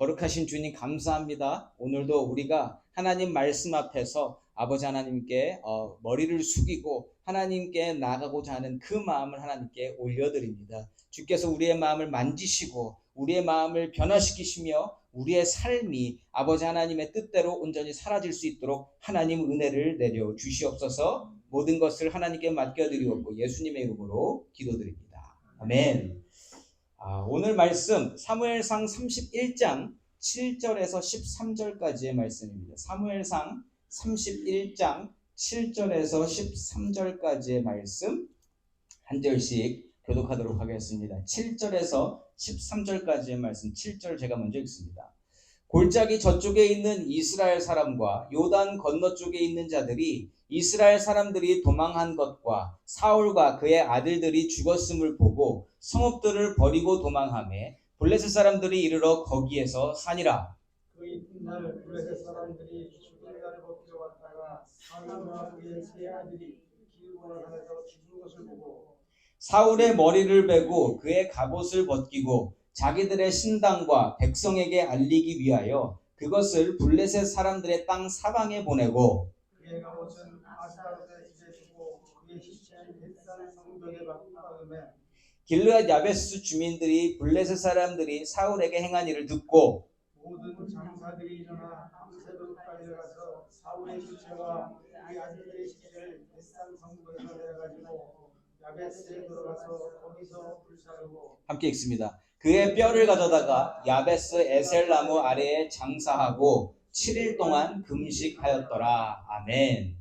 거룩하신 주님 감사합니다. 오늘도 우리가 하나님 말씀 앞에서 아버지 하나님께 어, 머리를 숙이고 하나님께 나가고자 하는 그 마음을 하나님께 올려드립니다. 주께서 우리의 마음을 만지시고 우리의 마음을 변화시키시며 우리의 삶이 아버지 하나님의 뜻대로 온전히 사라질 수 있도록 하나님 은혜를 내려 주시옵소서 모든 것을 하나님께 맡겨드리옵고 예수님의 이름으로 기도드립니다. 아멘. 아, 오늘 말씀 사무엘상 31장 7절에서 13절까지의 말씀입니다. 사무엘상 31장 7절에서 13절까지의 말씀 한 절씩 교독하도록 하겠습니다. 7절에서 13절까지의 말씀 7절 제가 먼저 읽습니다. 골짜기 저쪽에 있는 이스라엘 사람과 요단 건너쪽에 있는 자들이 이스라엘 사람들이 도망한 것과 사울과 그의 아들들이 죽었음을 보고 성읍들을 버리고 도망함에 블레셋 사람들이 이르러 거기에서 사니라. 그 이튿날 블레셋 사람들이 죽은 날을 벗겨 왔다가 사울과 그의 세 아들이 산에서 죽은 것을 보고 사울의 머리를 베고 그의 갑옷을 벗기고 자기들의 신당과 백성에게 알리기 위하여 그것을 블레셋 사람들의 땅 사방에 보내고 길르앗 야베스 주민들이 블레셋 사람들이 사울에게 행한 일을 듣고 모든 장사들이 일어나 밤새도록까지 가서 사울의 시체와 그의 아들들의 시체를 햇산 성벽에서 내가지고 야베스에 들어가서 거기서 불사르고 함께 읽습니다. 그의 뼈를 가져다가 야베스 에셀나무 아래에 장사하고 7일 동안 금식하였더라. 아멘.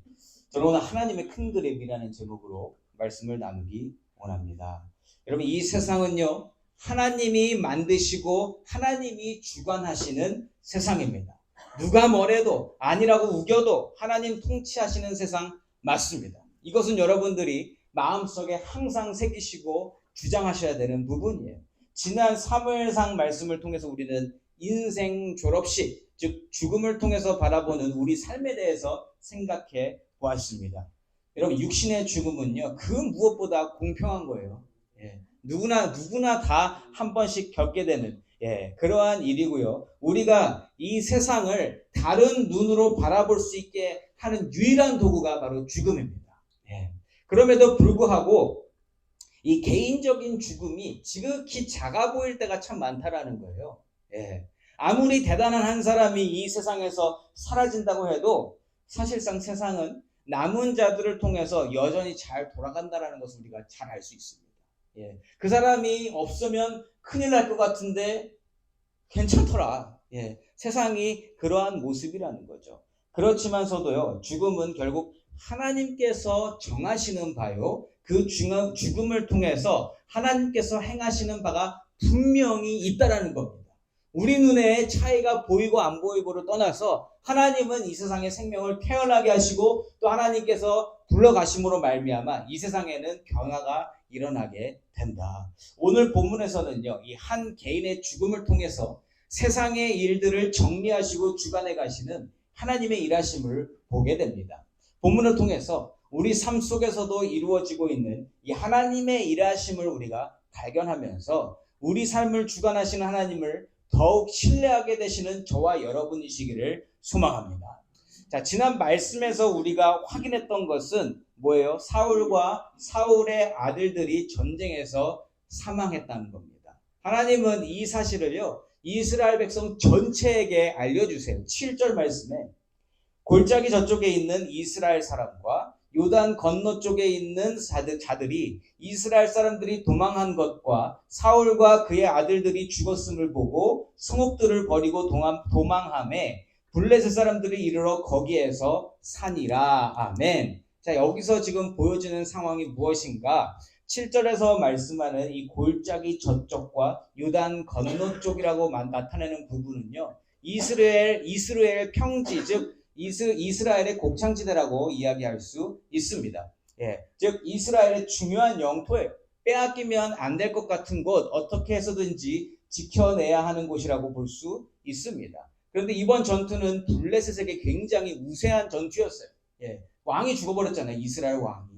저는 오늘 하나님의 큰 그림이라는 제목으로 말씀을 나누기 원합니다. 여러분 이 세상은요 하나님이 만드시고 하나님이 주관하시는 세상입니다. 누가 뭐래도 아니라고 우겨도 하나님 통치하시는 세상 맞습니다. 이것은 여러분들이 마음속에 항상 새기시고 주장하셔야 되는 부분이에요. 지난 사무엘상 말씀을 통해서 우리는 인생 졸업식, 즉 죽음을 통해서 바라보는 우리 삶에 대해서 생각해 보았습니다. 여러분 육신의 죽음은요 그 무엇보다 공평한 거예요. 예, 누구나 누구나 다 한 번씩 겪게 되는 예, 그러한 일이고요. 우리가 이 세상을 다른 눈으로 바라볼 수 있게 하는 유일한 도구가 바로 죽음입니다. 예. 그럼에도 불구하고 이 개인적인 죽음이 지극히 작아 보일 때가 참 많다라는 거예요. 예. 아무리 대단한 한 사람이 이 세상에서 사라진다고 해도 사실상 세상은 남은 자들을 통해서 여전히 잘 돌아간다라는 것을 우리가 잘 알 수 있습니다. 예. 그 사람이 없으면 큰일 날 것 같은데 괜찮더라. 예. 세상이 그러한 모습이라는 거죠. 그렇지만서도요, 죽음은 결국 하나님께서 정하시는 바요. 그 죽음- 죽음을 통해서 하나님께서 행하시는 바가 분명히 있다라는 겁니다. 우리 눈에 차이가 보이고 안 보이고를 떠나서 하나님은 이 세상에 생명을 태어나게 하시고 또 하나님께서 불러가심으로 말미암아 이 세상에는 변화가 일어나게 된다. 오늘 본문에서는요, 이 한 개인의 죽음을 통해서 세상의 일들을 정리하시고 주관해 가시는 하나님의 일하심을 보게 됩니다. 본문을 통해서 우리 삶 속에서도 이루어지고 있는 이 하나님의 일하심을 우리가 발견하면서 우리 삶을 주관하시는 하나님을 더욱 신뢰하게 되시는 저와 여러분이시기를 소망합니다. 자, 지난 말씀에서 우리가 확인했던 것은 뭐예요? 사울과 사울의 아들들이 전쟁에서 사망했다는 겁니다. 하나님은 이 사실을요, 이스라엘 백성 전체에게 알려주세요. 7절 말씀에 골짜기 저쪽에 있는 이스라엘 사람과 요단 건너 쪽에 있는 자들, 자들이 이스라엘 사람들이 도망한 것과 사울과 그의 아들들이 죽었음을 보고 성읍들을 버리고 도망함에 블레셋 사람들이 이르러 거기에서 산이라. 아멘. 자, 여기서 지금 보여지는 상황이 무엇인가? 7절에서 말씀하는 이 골짜기 저쪽과 요단 건너 쪽이라고 마- 나타내는 부분은요. 이스라엘 이스라엘 평지 즉 이스, 이스라엘의 곡창지대라고 이야기할 수 있습니다. 예, 즉 이스라엘의 중요한 영토예요. 빼앗기면 안 될 것 같은 곳 어떻게 해서든지 지켜내야 하는 곳이라고 볼 수 있습니다. 그런데 이번 전투는 블레셋에게 굉장히 우세한 전투였어요. 예, 왕이 죽어버렸잖아요. 이스라엘 왕이.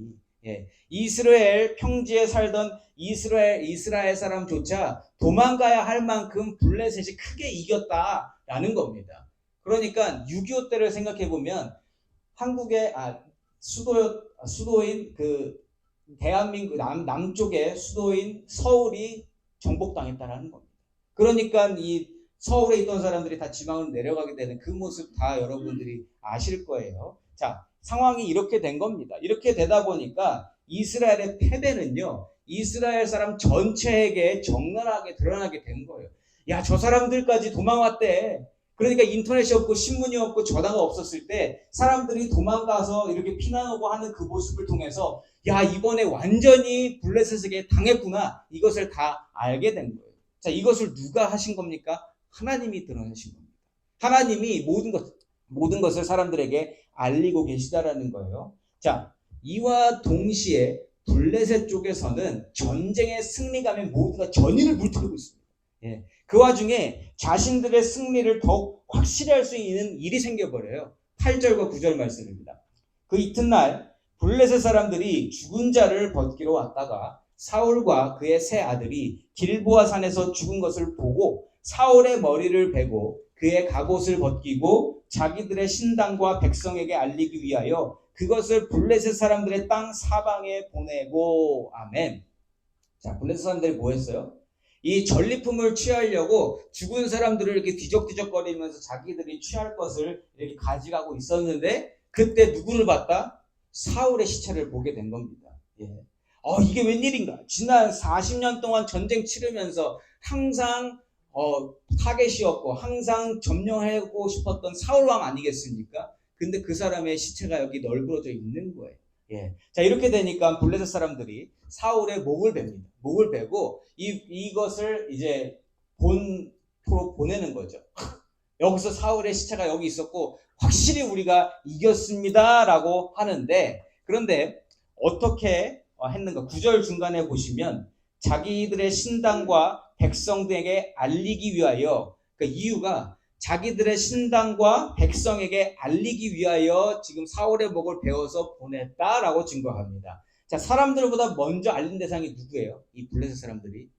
예. 이스라엘 평지에 살던 이스라엘 이스라엘 사람조차 도망가야 할 만큼 블레셋이 크게 이겼다라는 겁니다. 그러니까 6.25 때를 생각해 보면 한국의 아, 수도 수도인 그 대한민국 남 남쪽의 수도인 서울이 정복당했다라는 겁니다. 그러니까 이 서울에 있던 사람들이 다 지방으로 내려가게 되는 그 모습 다 여러분들이 아실 거예요. 자, 상황이 이렇게 된 겁니다. 이렇게 되다 보니까 이스라엘의 패배는요, 이스라엘 사람 전체에게 적나라하게 드러나게 된 거예요. 야, 저 사람들까지 도망왔대. 그러니까 인터넷이 없고 신문이 없고 전화가 없었을 때 사람들이 도망가서 이렇게 피난오고 하는 그 모습을 통해서 야, 이번에 완전히 블레셋에게 당했구나. 이것을 다 알게 된 거예요. 자, 이것을 누가 하신 겁니까? 하나님이 드러내신 겁니다. 하나님이 모든 것, 모든 것을 사람들에게 알리고 계시다라는 거예요. 자, 이와 동시에 블레셋 쪽에서는 전쟁의 승리감에 모두가 전의를 불태우고 있습니다. 예. 그 와중에 자신들의 승리를 더욱 확실히 할 수 있는 일이 생겨버려요. 8절과 9절 말씀입니다. 그 이튿날 블레셋 사람들이 죽은 자를 벗기러 왔다가 사울과 그의 세 아들이 길보아 산에서 죽은 것을 보고 사울의 머리를 베고 그의 갑옷을 벗기고 자기들의 신당과 백성에게 알리기 위하여 그것을 블레셋 사람들의 땅 사방에 보내고 아멘. 자, 블레셋 사람들이 뭐 했어요? 이 전리품을 취하려고 죽은 사람들을 이렇게 뒤적뒤적거리면서 자기들이 취할 것을 이렇게 가져가고 있었는데 그때 누구를 봤다? 사울의 시체를 보게 된 겁니다. 예. 어, 이게 웬일인가? 지난 40년 동안 전쟁 치르면서 항상 어, 타겟이었고 항상 점령하고 싶었던 사울왕 아니겠습니까? 근데 그 사람의 시체가 여기 널브러져 있는 거예요. 예. 자, 이렇게 되니까 블레셋 사람들이 사울의 목을 뱁니다. 목을 베고 이, 이것을 이제 본토로 보내는 거죠. 여기서 사울의 시체가 여기 있었고 확실히 우리가 이겼습니다라고 하는데 그런데 어떻게 했는가? 구절 중간에 보시면 자기들의 신당과 백성들에게 알리기 위하여 그 이유가 자기들의 신당과 백성에게 알리기 위하여 지금 사울의 목을 베어서 보냈다라고 증거합니다. 자, 사람들보다 먼저 알린 대상이 누구예요? 이 블레셋 사람들이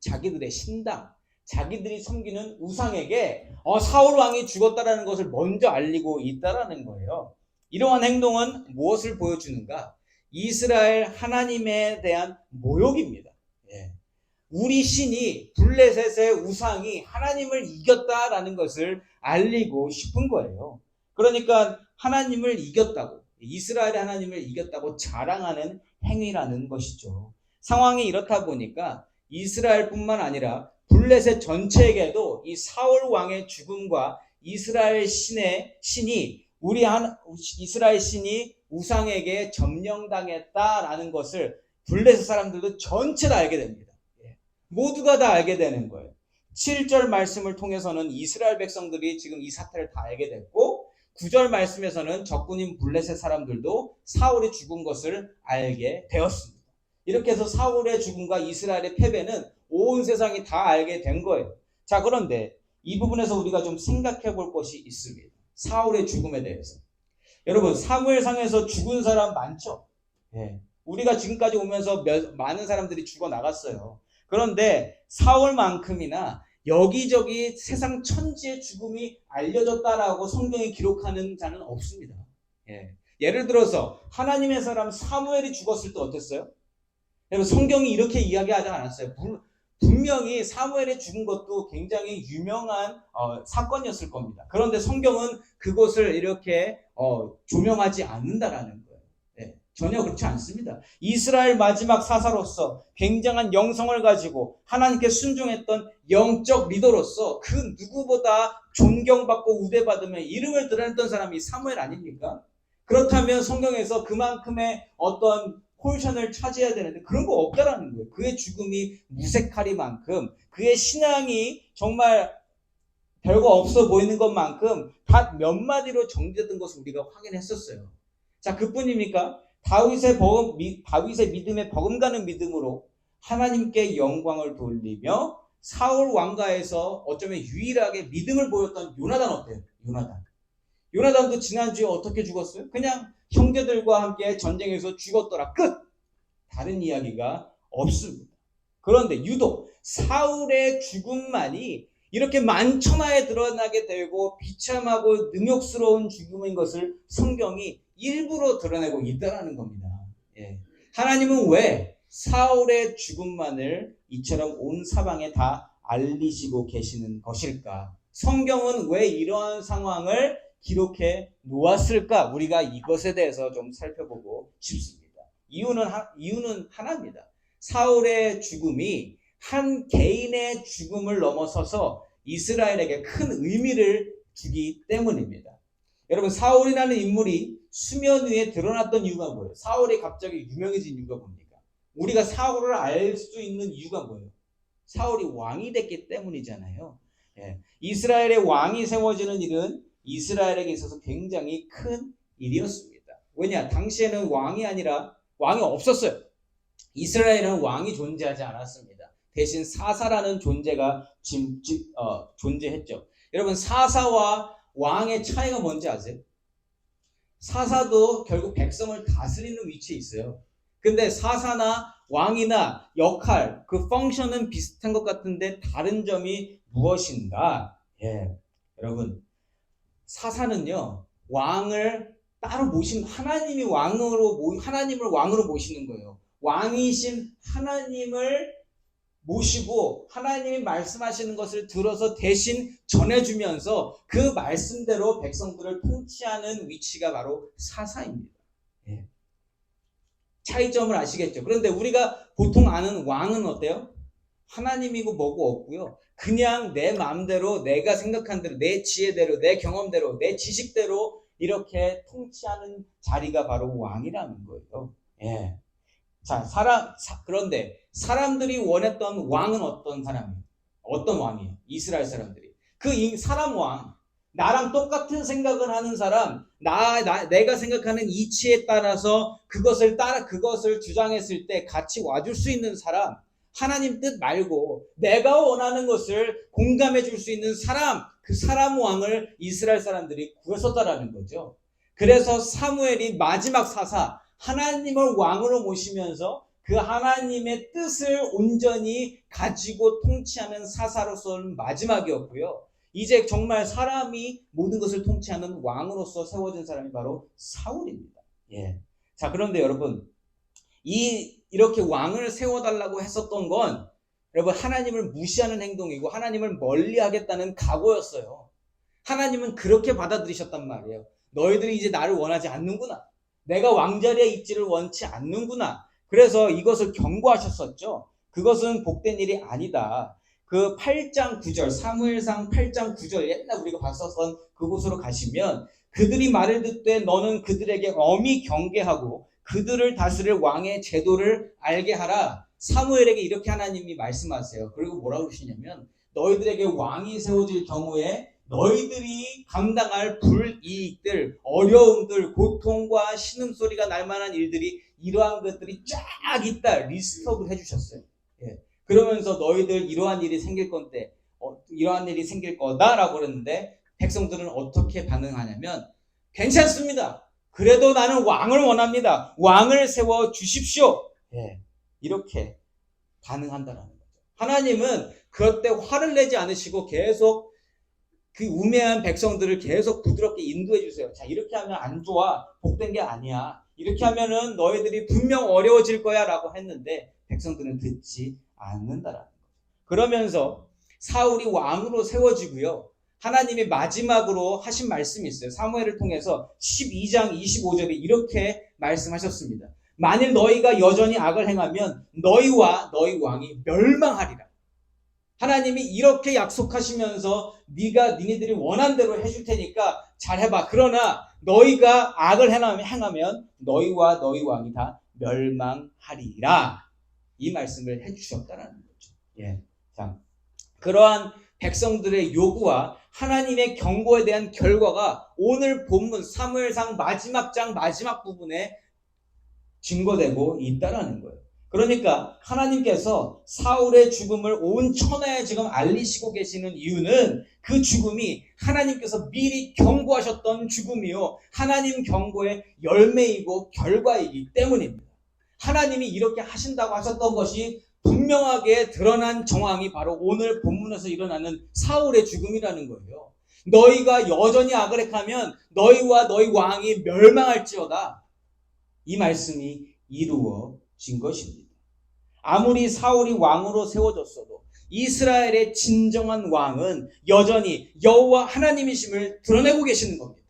자기들의 신당, 자기들이 섬기는 우상에게 어, 사울 왕이 죽었다라는 것을 먼저 알리고 있다라는 거예요. 이러한 행동은 무엇을 보여주는가? 이스라엘 하나님에 대한 모욕입니다. 예. 우리 신이 블레셋의 우상이 하나님을 이겼다라는 것을 알리고 싶은 거예요. 그러니까 하나님을 이겼다고 이스라엘의 하나님을 이겼다고 자랑하는 행위라는 것이죠. 상황이 이렇다 보니까 이스라엘뿐만 아니라 블레셋 전체에게도 이 사울 왕의 죽음과 이스라엘 신의 신이 우리 한 이스라엘 신이 우상에게 점령당했다라는 것을 블레셋 사람들도 전체 다 알게 됩니다. 예. 모두가 다 알게 되는 거예요. 7절 말씀을 통해서는 이스라엘 백성들이 지금 이 사태를 다 알게 됐고 9절 말씀에서는 적군인 블레셋 사람들도 사울이 죽은 것을 알게 되었습니다. 이렇게 해서 사울의 죽음과 이스라엘의 패배는 온 세상이 다 알게 된 거예요. 자, 그런데 이 부분에서 우리가 좀 생각해 볼 것이 있습니다. 사울의 죽음에 대해서. 여러분, 사무엘상에서 죽은 사람 많죠? 예. 우리가 지금까지 오면서 몇, 많은 사람들이 죽어 나갔어요. 그런데 사울만큼이나 여기저기 세상 천지의 죽음이 알려졌다라고 성경이 기록하는 자는 없습니다. 예. 예를 들어서 하나님의 사람 사무엘이 죽었을 때 어땠어요? 여러분 성경이 이렇게 이야기하지 않았어요. 분명히 사무엘의 죽은 것도 굉장히 유명한 어, 사건이었을 겁니다. 그런데 성경은 그것을 이렇게 어, 조명하지 않는다라는 거예요. 네, 전혀 그렇지 않습니다. 이스라엘 마지막 사사로서 굉장한 영성을 가지고 하나님께 순종했던 영적 리더로서 그 누구보다 존경받고 우대받으며 이름을 드러냈던 사람이 사무엘 아닙니까? 그렇다면 성경에서 그만큼의 어떤 포지션을 차지해야 되는데 그런 거 없다라는 거예요. 그의 죽음이 무색하리만큼 그의 신앙이 정말 별거 없어 보이는 것만큼 다몇 마디로 정리됐던 것을 우리가 확인했었어요. 자, 그뿐입니까? 다윗의 버금, 다윗의 믿음에 버금가는 믿음으로 하나님께 영광을 돌리며 사울 왕가에서 어쩌면 유일하게 믿음을 보였던 요나단 어때요? 요나단. 요나단도 지난주에 어떻게 죽었어요? 그냥 형제들과 함께 전쟁에서 죽었더라. 끝! 다른 이야기가 없습니다. 그런데 유독 사울의 죽음만이 이렇게 만천하에 드러나게 되고 비참하고 능욕스러운 죽음인 것을 성경이 일부러 드러내고 있다라는 겁니다. 예. 하나님은 왜 사울의 죽음만을 이처럼 온 사방에 다 알리시고 계시는 것일까? 성경은 왜 이러한 상황을 기록해 놓았을까? 우리가 이것에 대해서 좀 살펴보고 싶습니다. 이유는 하, 이유는 하나입니다. 사울의 죽음이 한 개인의 죽음을 넘어서서 이스라엘에게 큰 의미를 주기 때문입니다. 여러분 사울이라는 인물이 수면 위에 드러났던 이유가 뭐예요? 사울이 갑자기 유명해진 이유가 뭡니까? 우리가 사울을 알 수 있는 이유가 뭐예요? 사울이 왕이 됐기 때문이잖아요. 예. 이스라엘의 왕이 세워지는 일은 이스라엘에게 있어서 굉장히 큰 일이었습니다. 왜냐? 당시에는 왕이 아니라 왕이 없었어요. 이스라엘은 왕이 존재하지 않았습니다. 대신 사사라는 존재가 진- 진- 어, 존재했죠. 여러분 사사와 왕의 차이가 뭔지 아세요? 사사도 결국 백성을 다스리는 위치에 있어요. 근데 사사나 왕이나 역할, 그 펑션은 비슷한 것 같은데 다른 점이 무엇인가? 예, 여러분 사사는요 왕을 따로 모신 하나님이 왕으로 모- 하나님을 왕으로 모시는 거예요. 왕이신 하나님을 모시고 하나님이 말씀하시는 것을 들어서 대신 전해주면서 그 말씀대로 백성들을 통치하는 위치가 바로 사사입니다. 예. 차이점을 아시겠죠? 그런데 우리가 보통 아는 왕은 어때요? 하나님이고 뭐고 없고요. 그냥 내 마음대로 내가 생각한 대로 내 지혜대로 내 경험대로 내 지식대로 이렇게 통치하는 자리가 바로 왕이라는 거예요. 예. 자, 사람 사- 그런데 사람들이 원했던 왕은 어떤 사람이에요? 어떤 왕이에요? 이스라엘 사람들이. 그 이- 사람 왕, 나랑 똑같은 생각을 하는 사람, 나, 나 내가 생각하는 이치에 따라서 그것을 따라 그것을 주장했을 때 같이 와줄 수 있는 사람, 하나님 뜻 말고 내가 원하는 것을 공감해 줄 수 있는 사람, 그 사람 왕을 이스라엘 사람들이 구했었다라는 거죠. 그래서 사무엘이 마지막 사사, 하나님을 왕으로 모시면서 그 하나님의 뜻을 온전히 가지고 통치하는 사사로서는 마지막이었고요. 이제 정말 사람이 모든 것을 통치하는 왕으로서 세워진 사람이 바로 사울입니다. 예. 자, 그런데 여러분, 이, 이렇게 왕을 세워달라고 했었던 건 여러분, 하나님을 무시하는 행동이고 하나님을 멀리 하겠다는 각오였어요. 하나님은 그렇게 받아들이셨단 말이에요. 너희들이 이제 나를 원하지 않는구나. 내가 왕자리에 있지를 원치 않는구나. 그래서 이것을 경고하셨었죠. 그것은 복된 일이 아니다. 그 8장 9절, 사무엘상 8장 9절, 옛날 우리가 봤었던 그곳으로 가시면 그들이 말을 듣되 너는 그들에게 엄히 경계하고 그들을 다스릴 왕의 제도를 알게 하라. 사무엘에게 이렇게 하나님이 말씀하세요. 그리고 뭐라고 그러시냐면 너희들에게 왕이 세워질 경우에 너희들이 감당할 불이익들, 어려움들, 고통과 신음소리가 날 만한 일들이 이러한 것들이 쫙 있다. 리스트업을 해주셨어요. 예. 그러면서 너희들 이러한 일이 생길 건데, 어, 이러한 일이 생길 거다라고 그랬는데, 백성들은 어떻게 반응하냐면, 괜찮습니다. 그래도 나는 왕을 원합니다. 왕을 세워 주십시오. 예. 이렇게 반응한다라는 거죠. 하나님은 그럴 때 화를 내지 않으시고 계속 그 우매한 백성들을 계속 부드럽게 인도해 주세요. 자, 이렇게 하면 안 좋아. 복된 게 아니야. 이렇게 하면은 너희들이 분명 어려워질 거야. 라고 했는데, 백성들은 듣지 않는다라는 거죠. 그러면서 사울이 왕으로 세워지고요. 하나님이 마지막으로 하신 말씀이 있어요. 사무엘을 통해서 12장 25절에 이렇게 말씀하셨습니다. 만일 너희가 여전히 악을 행하면 너희와 너희 왕이 멸망하리라. 하나님이 이렇게 약속하시면서 네가 니네들이 원한 대로 해줄 테니까 잘 해봐. 그러나 너희가 악을 행하면, 너희와 너희 왕이 다 멸망하리라. 이 말씀을 해주셨다라는 거죠. 예. 자, 그러한 백성들의 요구와 하나님의 경고에 대한 결과가 오늘 본문 사무엘상 마지막 장 마지막 부분에 증거되고 있다라는 거예요. 그러니까 하나님께서 사울의 죽음을 온 천하에 지금 알리시고 계시는 이유는 그 죽음이 하나님께서 미리 경고하셨던 죽음이요. 하나님 경고의 열매이고 결과이기 때문입니다. 하나님이 이렇게 하신다고 하셨던 것이 분명하게 드러난 정황이 바로 오늘 본문에서 일어나는 사울의 죽음이라는 거예요. 너희가 여전히 행하면 너희와 너희 왕이 멸망할지어다. 이 말씀이 이루어진 것입니다. 아무리 사울이 왕으로 세워졌어도 이스라엘의 진정한 왕은 여전히 여호와 하나님이심을 드러내고 계시는 겁니다.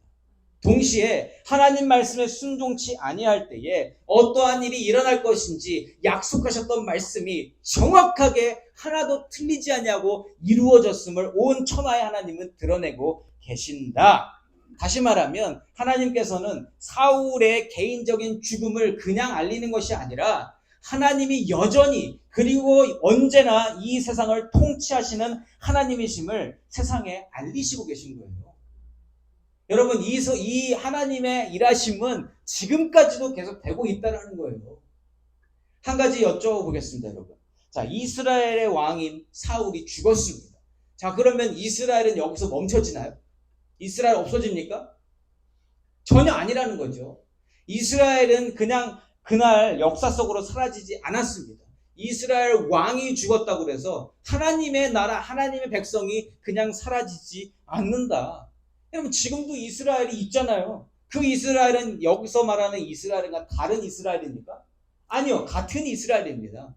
동시에 하나님 말씀에 순종치 아니할 때에 어떠한 일이 일어날 것인지 약속하셨던 말씀이 정확하게 하나도 틀리지 아니하고 이루어졌음을 온 천하의 하나님은 드러내고 계신다. 다시 말하면 하나님께서는 사울의 개인적인 죽음을 그냥 알리는 것이 아니라 하나님이 여전히 그리고 언제나 이 세상을 통치하시는 하나님이심을 세상에 알리시고 계신 거예요. 여러분 이, 서- 이 하나님의 일하심은 지금까지도 계속 되고 있다는 거예요. 한 가지 여쭤보겠습니다, 여러분. 자, 이스라엘의 왕인 사울이 죽었습니다. 자, 그러면 이스라엘은 여기서 멈춰지나요? 이스라엘 없어집니까? 전혀 아니라는 거죠. 이스라엘은 그냥 그날 역사 속으로 사라지지 않았습니다. 이스라엘 왕이 죽었다고 그래서 하나님의 나라, 하나님의 백성이 그냥 사라지지 않는다. 여러분 지금도 이스라엘이 있잖아요. 그 이스라엘은 여기서 말하는 이스라엘과 다른 이스라엘입니까? 아니요, 같은 이스라엘입니다.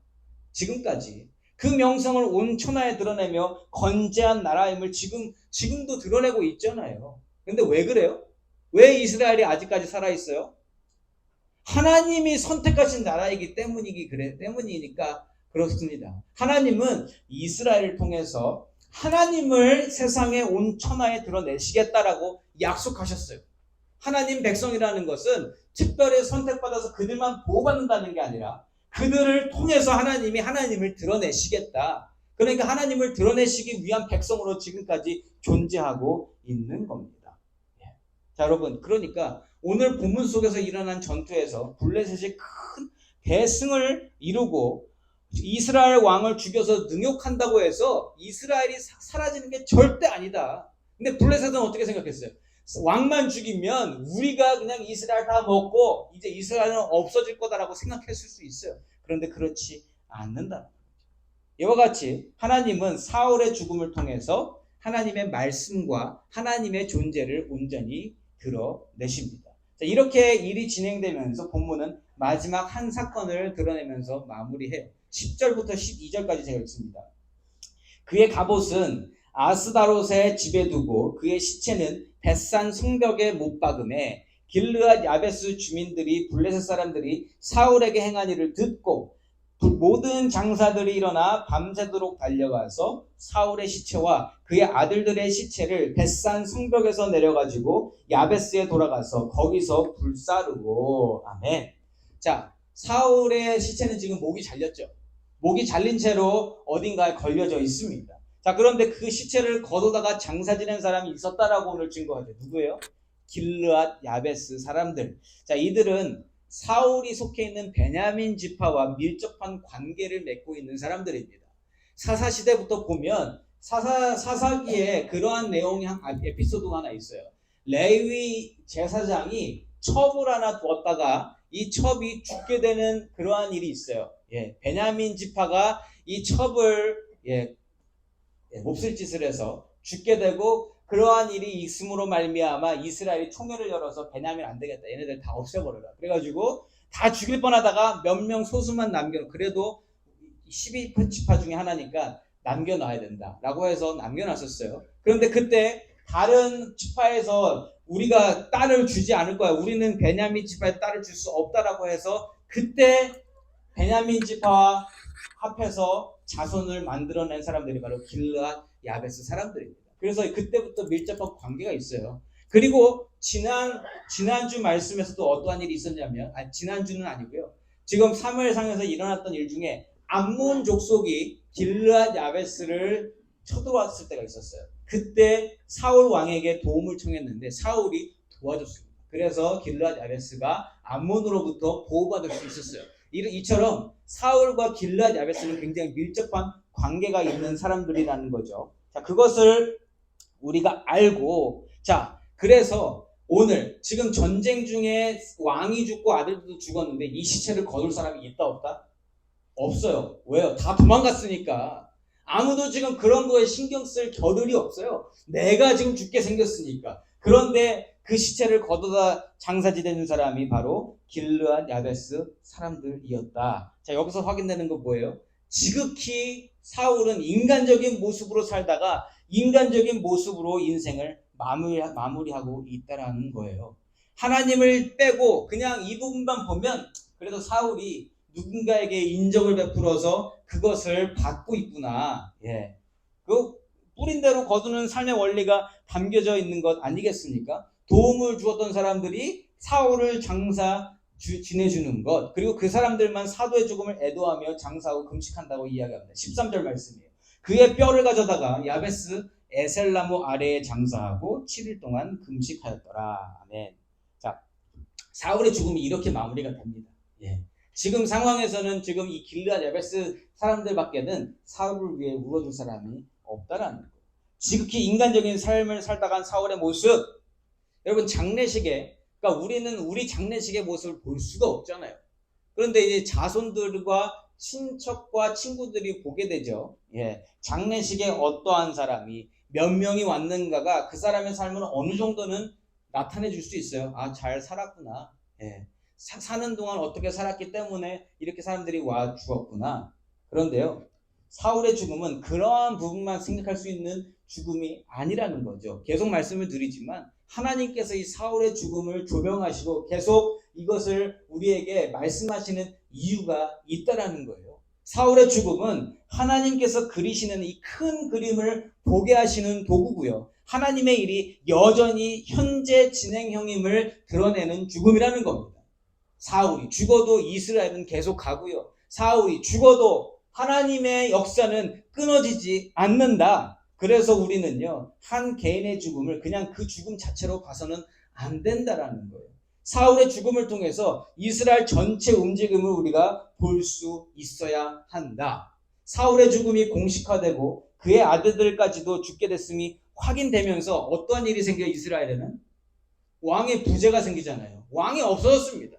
지금까지 그 명성을 온 천하에 드러내며 건재한 나라임을 지금 지금도 드러내고 있잖아요. 근데 왜 그래요? 왜 이스라엘이 아직까지 살아 있어요? 하나님이 선택하신 나라이기 때문이기 그래 때문이니까 그렇습니다. 하나님은 이스라엘을 통해서 하나님을 세상에 온 천하에 드러내시겠다라고 약속하셨어요. 하나님 백성이라는 것은 특별히 선택받아서 그들만 보호받는다는 게 아니라 그들을 통해서 하나님이 하나님을 드러내시겠다. 그러니까 하나님을 드러내시기 위한 백성으로 지금까지 존재하고 있는 겁니다. 예. 자, 여러분, 그러니까 오늘 본문 속에서 일어난 전투에서 블레셋이 큰 대승을 이루고 이스라엘 왕을 죽여서 능욕한다고 해서 이스라엘이 사- 사라지는 게 절대 아니다. 근데 블레셋은 어떻게 생각했어요? 왕만 죽이면 우리가 그냥 이스라엘 다 먹고 이제 이스라엘은 없어질 거다라고 생각했을 수 있어요. 그런데 그렇지 않는다. 이와 같이 하나님은 사울의 죽음을 통해서 하나님의 말씀과 하나님의 존재를 온전히 드러내십니다. 자, 이렇게 일이 진행되면서 본문은 마지막 한 사건을 드러내면서 마무리해요. 10절부터 12절까지 제가 읽습니다. 그의 갑옷은 아스다롯의 집에 두고 그의 시체는 벳산 성벽에 못 박음에 길르앗 야베스 주민들이 블레셋 사람들이 사울에게 행한 일을 듣고 모든 장사들이 일어나 밤새도록 달려가서 사울의 시체와 그의 아들들의 시체를 벳산 성벽에서 내려가지고 야베스에 돌아가서 거기서 불사르고 아멘. 자 사울의 시체는 지금 목이 잘렸죠. 목이 잘린 채로 어딘가에 걸려져 있습니다. 자 그런데 그 시체를 걷어다가 장사 지낸 사람이 있었다라고 오늘 증거하죠. 누구예요? 길르앗 야베스 사람들. 자 이들은 사울이 속해 있는 베냐민 지파와 밀접한 관계를 맺고 있는 사람들입니다. 사사 시대부터 보면 사사 사사기에 그러한 내용이 한 아, 에피소드가 하나 있어요. 레위 제사장이 첩을 하나 두었다가 이 첩이 죽게 되는 그러한 일이 있어요. 예, 베냐민 지파가 이 첩을 예, 예, 몹쓸 짓을 해서 죽게 되고 그러한 일이 있음으로 말미암아 이스라엘이 총회를 열어서 베냐민 안 되겠다. 얘네들 다 없애버려라. 그래가지고 다 죽일 뻔하다가 몇 명 소수만 남겨 그래도 12지파 중에 하나니까 남겨놔야 된다라고 해서 남겨놨었어요. 그런데 그때 다른 지파에서 우리가 딸을 주지 않을 거야. 우리는 베냐민 지파에 딸을 줄 수 없다라고 해서 그때 베냐민 지파와 합해서 자손을 만들어낸 사람들이 바로 길르앗 야베스 사람들입니다. 그래서 그때부터 밀접한 관계가 있어요. 그리고 지난 지난주 말씀에서도 어떠한 일이 있었냐면 아 지난주는 아니고요. 지금 사무엘상에서 일어났던 일 중에 암몬 족속이 길르앗 야베스를 쳐들어왔을 때가 있었어요. 그때 사울 왕에게 도움을 청했는데 사울이 도와줬습니다. 그래서 길르앗 야베스가 암몬으로부터 보호받을 수 있었어요. 이- 이처럼 사울과 길르앗 야베스는 굉장히 밀접한 관계가 있는 사람들이라는 거죠. 자, 그것을 우리가 알고 자, 그래서 오늘 지금 전쟁 중에 왕이 죽고 아들도 죽었는데 이 시체를 거둘 사람이 있다 없다? 없어요. 왜요? 다 도망갔으니까. 아무도 지금 그런 거에 신경 쓸 겨를이 없어요. 내가 지금 죽게 생겼으니까. 그런데 그 시체를 걷어다 장사지 되는 사람이 바로 길르앗 야베스 사람들이었다. 자, 여기서 확인되는 거 뭐예요? 지극히 사울은 인간적인 모습으로 살다가 인간적인 모습으로 인생을 마무리, 마무리하고 있다라는 거예요. 하나님을 빼고 그냥 이 부분만 보면 그래도 사울이 누군가에게 인정을 베풀어서 그것을 받고 있구나. 예. 그 뿌린 대로 거두는 삶의 원리가 담겨져 있는 것 아니겠습니까? 도움을 주었던 사람들이 사울을 장사 주- 지내주는 것 그리고 그 사람들만 사도의 죽음을 애도하며 장사하고 금식한다고 이야기합니다. 13절 말씀이에요. 그의 뼈를 가져다가 야베스 에셀나무 아래에 장사하고 7일 동안 금식하였더라. 아멘. 자, 사울의 죽음이 이렇게 마무리가 됩니다. 예. 지금 상황에서는 지금 이 길르앗 야베스 사람들밖에는 사울을 위해 울어줄 사람이 없다라는 거예요. 지극히 인간적인 삶을 살다간 사울의 모습. 여러분 장례식에 그러니까 우리는 우리 장례식의 모습을 볼 수가 없잖아요. 그런데 이제 자손들과 친척과 친구들이 보게 되죠. 예. 장례식에 어떠한 사람이 몇 명이 왔는가가 그 사람의 삶은 어느 정도는 나타내 줄 수 있어요. 아, 잘 살았구나. 예. 사, 사는 동안 어떻게 살았기 때문에 이렇게 사람들이 와 죽었구나. 그런데요. 사울의 죽음은 그러한 부분만 생각할 수 있는 죽음이 아니라는 거죠. 계속 말씀을 드리지만 하나님께서 이 사울의 죽음을 조명하시고 계속 이것을 우리에게 말씀하시는 이유가 있다라는 거예요. 사울의 죽음은 하나님께서 그리시는 이 큰 그림을 보게 하시는 도구고요. 하나님의 일이 여전히 현재 진행형임을 드러내는 죽음이라는 겁니다. 사울이 죽어도 이스라엘은 계속 가고요. 사울이 죽어도 하나님의 역사는 끊어지지 않는다. 그래서 우리는요, 한 개인의 죽음을 그냥 그 죽음 자체로 봐서는 안 된다라는 거예요. 사울의 죽음을 통해서 이스라엘 전체 움직임을 우리가 볼 수 있어야 한다. 사울의 죽음이 공식화되고 그의 아들들까지도 죽게 됐음이 확인되면서 어떠한 일이 생겨 이스라엘에는 왕의 부재가 생기잖아요. 왕이 없어졌습니다.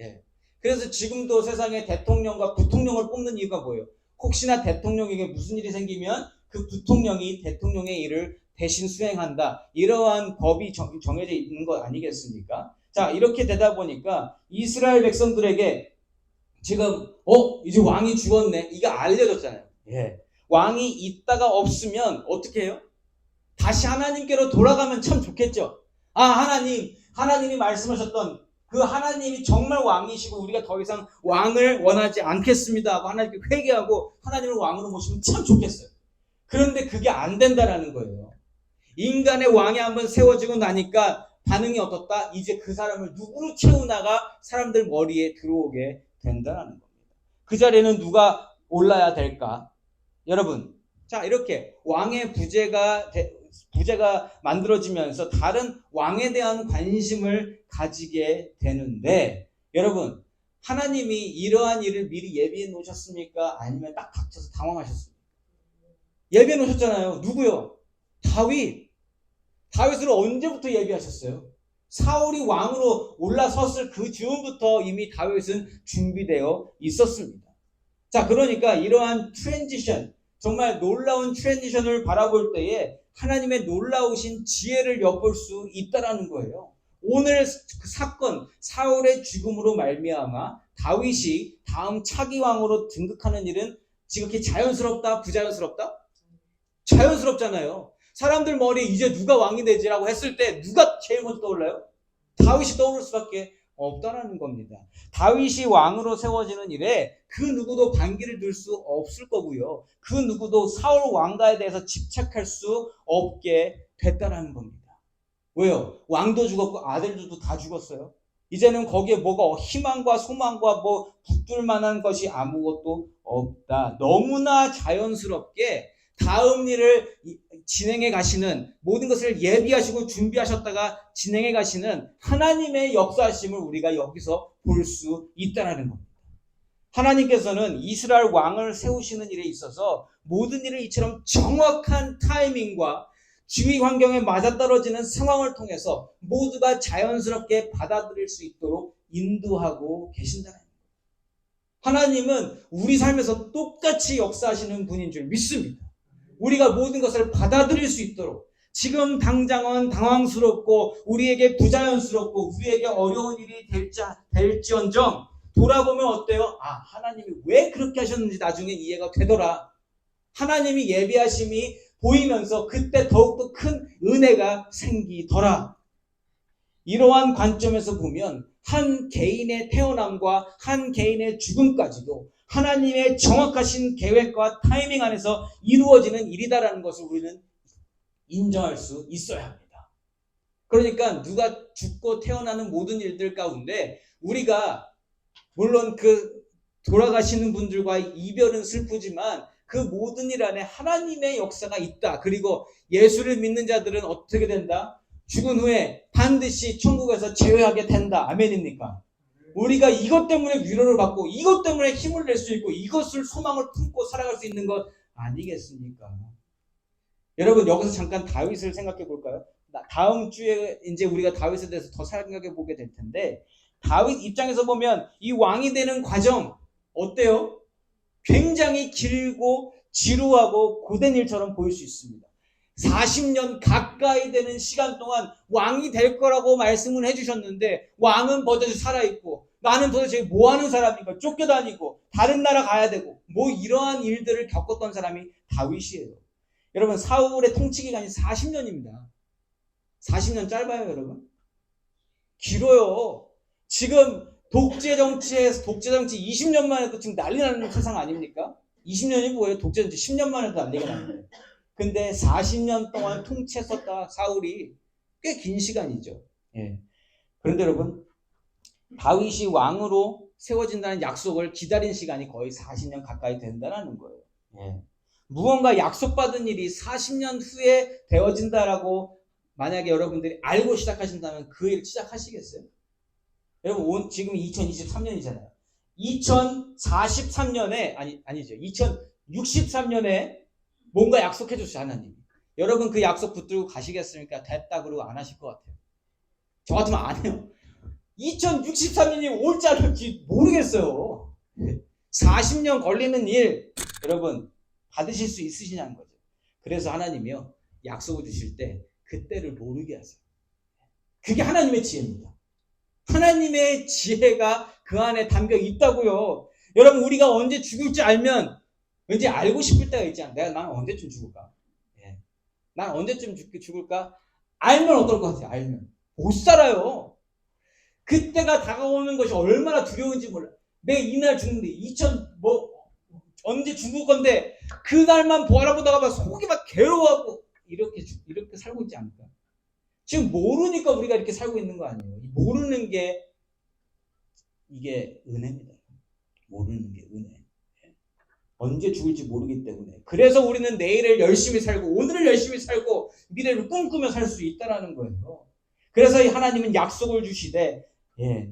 예. 그래서 지금도 세상에 대통령과 부통령을 뽑는 이유가 뭐예요? 혹시나 대통령에게 무슨 일이 생기면 그 부통령이 대통령의 일을 대신 수행한다. 이러한 법이 정, 정해져 있는 것 아니겠습니까? 자, 이렇게 되다 보니까 이스라엘 백성들에게 지금, 어, 이제 왕이 죽었네. 이게 알려졌잖아요. 예. 왕이 있다가 없으면 어떻게 해요? 다시 하나님께로 돌아가면 참 좋겠죠. 아, 하나님, 하나님이 말씀하셨던 그 하나님이 정말 왕이시고 우리가 더 이상 왕을 원하지 않겠습니다 하고 하나님께 회개하고 하나님을 왕으로 모시면 참 좋겠어요. 그런데 그게 안 된다라는 거예요. 인간의 왕이 한번 세워지고 나니까 반응이 어떻다? 이제 그 사람을 누구로 채우나가 사람들 머리에 들어오게 된다라는 겁니다. 그 자리에는 누가 올라야 될까? 여러분, 자 이렇게 왕의 부재가 되- 부재가 만들어지면서 다른 왕에 대한 관심을 가지게 되는데 여러분 하나님이 이러한 일을 미리 예비해 놓으셨습니까? 아니면 딱 닥쳐서 당황하셨습니까? 예비해 놓으셨잖아요. 누구요? 다윗. 다윗을 언제부터 예비하셨어요? 사울이 왕으로 올라섰을 그 즈음부터 이미 다윗은 준비되어 있었습니다. 자, 그러니까 이러한 트랜지션, 정말 놀라운 트랜지션을 바라볼 때에 하나님의 놀라우신 지혜를 엿볼 수 있다라는 거예요. 오늘 그 사건 사울의 죽음으로 말미암아 다윗이 다음 차기 왕으로 등극하는 일은 지극히 자연스럽다, 부자연스럽다? 자연스럽잖아요. 사람들 머리에 이제 누가 왕이 되지라고 했을 때 누가 제일 먼저 떠올라요? 다윗이 떠오를 수밖에 없다라는 겁니다. 다윗이 왕으로 세워지는 일에 그 누구도 반기를 들 수 없을 거고요. 그 누구도 사울 왕가에 대해서 집착할 수 없게 됐다라는 겁니다. 왜요? 왕도 죽었고 아들들도 다 죽었어요. 이제는 거기에 뭐가 희망과 소망과 뭐 붙들 만한 것이 아무것도 없다. 너무나 자연스럽게 다음 일을 이- 진행해 가시는 모든 것을 예비하시고 준비하셨다가 진행해 가시는 하나님의 역사심을 우리가 여기서 볼 수 있다라는 겁니다. 하나님께서는 이스라엘 왕을 세우시는 일에 있어서 모든 일을 이처럼 정확한 타이밍과 주위 환경에 맞아떨어지는 상황을 통해서 모두가 자연스럽게 받아들일 수 있도록 인도하고 계신다는 거예요. 하나님은 우리 삶에서 똑같이 역사하시는 분인 줄 믿습니다. 우리가 모든 것을 받아들일 수 있도록 지금 당장은 당황스럽고 우리에게 부자연스럽고 우리에게 어려운 일이 될지, 될지언정 돌아보면 어때요? 아, 하나님이 왜 그렇게 하셨는지 나중에 이해가 되더라. 하나님이 예비하심이 보이면서 그때 더욱더 큰 은혜가 생기더라. 이러한 관점에서 보면 한 개인의 태어남과 한 개인의 죽음까지도 하나님의 정확하신 계획과 타이밍 안에서 이루어지는 일이다라는 것을 우리는 인정할 수 있어야 합니다. 그러니까 누가 죽고 태어나는 모든 일들 가운데 우리가 물론 그 돌아가시는 분들과 이별은 슬프지만 그 모든 일 안에 하나님의 역사가 있다. 그리고 예수를 믿는 자들은 어떻게 된다? 죽은 후에 반드시 천국에서 제외하게 된다. 아멘입니까? 우리가 이것 때문에 위로를 받고 이것 때문에 힘을 낼 수 있고 이것을 소망을 품고 살아갈 수 있는 것 아니겠습니까? 여러분 여기서 잠깐 다윗을 생각해 볼까요? 나- 다음 주에 이제 우리가 다윗에 대해서 더 생각해 보게 될 텐데 다윗 입장에서 보면 이 왕이 되는 과정 어때요? 굉장히 길고 지루하고 고된 일처럼 보일 수 있습니다. 40년 가까이 되는 시간 동안 왕이 될 거라고 말씀을 해주셨는데 왕은 버젓이 살아있고 나는 도대체 뭐 하는 사람인가 쫓겨다니고 다른 나라 가야 되고 뭐 이러한 일들을 겪었던 사람이 다윗이에요. 여러분 사울의 통치 기간이 40년입니다. 40년 짧아요 여러분? 길어요. 지금 독재 정치에서 독재 정치 20년만 해도 지금 난리 나는 세상 아닙니까? 20년이 뭐예요? 독재 정치 10년만 해도 난리가 나는데. 근데 40년 동안 통치했었다 사울이 꽤 긴 시간이죠. 예. 그런데 여러분 다윗이 왕으로 세워진다는 약속을 기다린 시간이 거의 40년 가까이 된다는 거예요. 예. 무언가 약속받은 일이 40년 후에 되어진다라고 만약에 여러분들이 알고 시작하신다면 그 일 시작하시겠어요? 여러분 온- 지금 2023년이잖아요. 2043년에 아니 아니죠. 2063년에 뭔가 약속해 주셨어요 하나님. 여러분 그 약속 붙들고 가시겠습니까? 됐다 그러고 안 하실 것 같아요. 저 같으면 안 해요. 2063년이 올지 안 올지 모르겠어요. 40년 걸리는 일 여러분 받으실 수 있으시냐는 거죠. 그래서 하나님이요 약속을 주실 때 그때를 모르게 하세요. 그게 하나님의 지혜입니다. 하나님의 지혜가 그 안에 담겨 있다고요. 여러분 우리가 언제 죽을지 알면 왠지 알고 싶을 때가 있잖아. 내가 나는 언제쯤 죽을까? 예. 난 언제쯤 죽, 죽을까? 알면 어떨 것 같아요. 알면 못 살아요. 그때가 다가오는 것이 얼마나 두려운지 몰라. 내 이날 죽는데 2000 뭐 언제 죽을 건데 그 날만 바라보다가 막 속이 막 괴로워하고 이렇게 죽- 이렇게 살고 있지 않을까? 지금 모르니까 우리가 이렇게 살고 있는 거 아니에요. 이 모르는 게 이게 은혜입니다. 모르는 게 은혜. 예. 언제 죽을지 모르기 때문에. 그래서 우리는 내일을 열심히 살고 오늘을 열심히 살고 미래를 꿈꾸며 살 수 있다라는 거예요. 그래서 이 하나님은 약속을 주시되 예.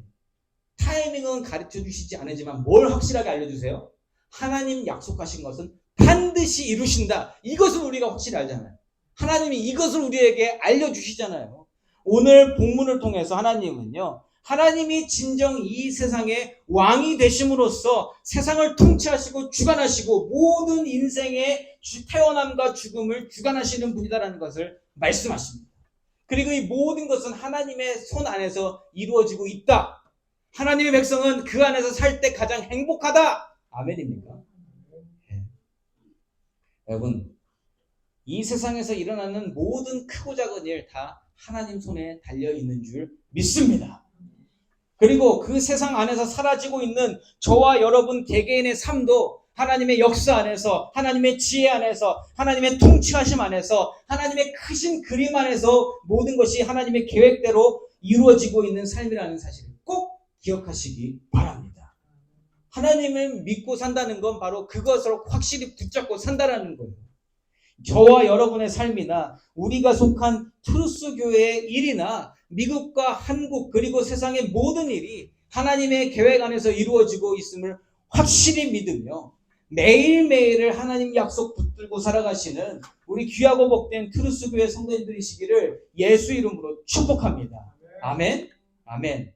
타이밍은 가르쳐 주시지 않으지만 뭘 확실하게 알려주세요? 하나님 약속하신 것은 반드시 이루신다. 이것을 우리가 확실히 알잖아요. 하나님이 이것을 우리에게 알려주시잖아요. 오늘 본문을 통해서 하나님은요, 하나님이 진정 이 세상의 왕이 되심으로써 세상을 통치하시고 주관하시고 모든 인생의 주- 태어남과 죽음을 주관하시는 분이다라는 것을 말씀하십니다. 그리고 이 모든 것은 하나님의 손 안에서 이루어지고 있다. 하나님의 백성은 그 안에서 살 때 가장 행복하다. 아멘입니까? 예. 여러분, 이 세상에서 일어나는 모든 크고 작은 일 다 하나님 손에 달려 있는 줄 믿습니다. 그리고 그 세상 안에서 사라지고 있는 저와 여러분 개개인의 삶도 하나님의 역사 안에서, 하나님의 지혜 안에서, 하나님의 통치하심 안에서, 하나님의 크신 그림 안에서 모든 것이 하나님의 계획대로 이루어지고 있는 삶이라는 사실을 꼭 기억하시기 바랍니다. 하나님을 믿고 산다는 건 바로 그것을 확실히 붙잡고 산다라는 거예요. 저와 여러분의 삶이나 우리가 속한 트루스 교회의 일이나 미국과 한국 그리고 세상의 모든 일이 하나님의 계획 안에서 이루어지고 있음을 확실히 믿으며 매일매일을 하나님 약속 붙들고 살아가시는 우리 귀하고 복된 트루스 교회 성도님들이시기를 예수 이름으로 축복합니다. 아멘. 아멘.